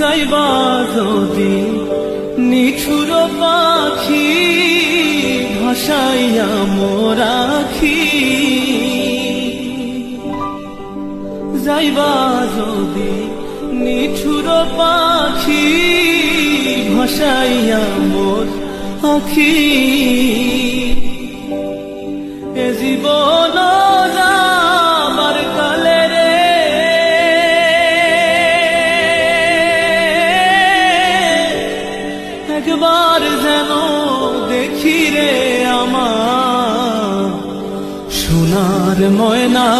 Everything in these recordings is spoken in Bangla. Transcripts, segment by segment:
যাইবা যদি নিঠুর পাখি ভাসাইয়া মোরাখি। যাইবা যদি নিঠুর পাখি ভাসাইয়া মোর আখি। এ জীবন যেন দেখি রে আমার সোনার ময়না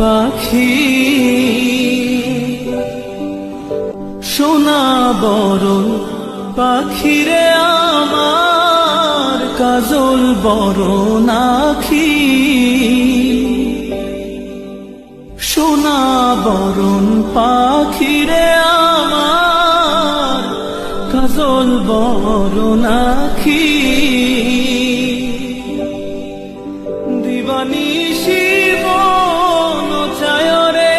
পাখি। সোনা বড় পাখি রে আমার, কাজল বড় নাখি সোনা বরণ পাখি বড় নাখি দিবানি শিব চায় রে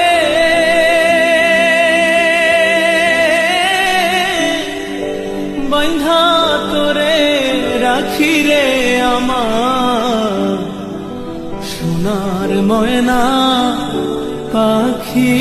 বন্ধা তোরে রাখি আমার। সোনার ময়না পাখি।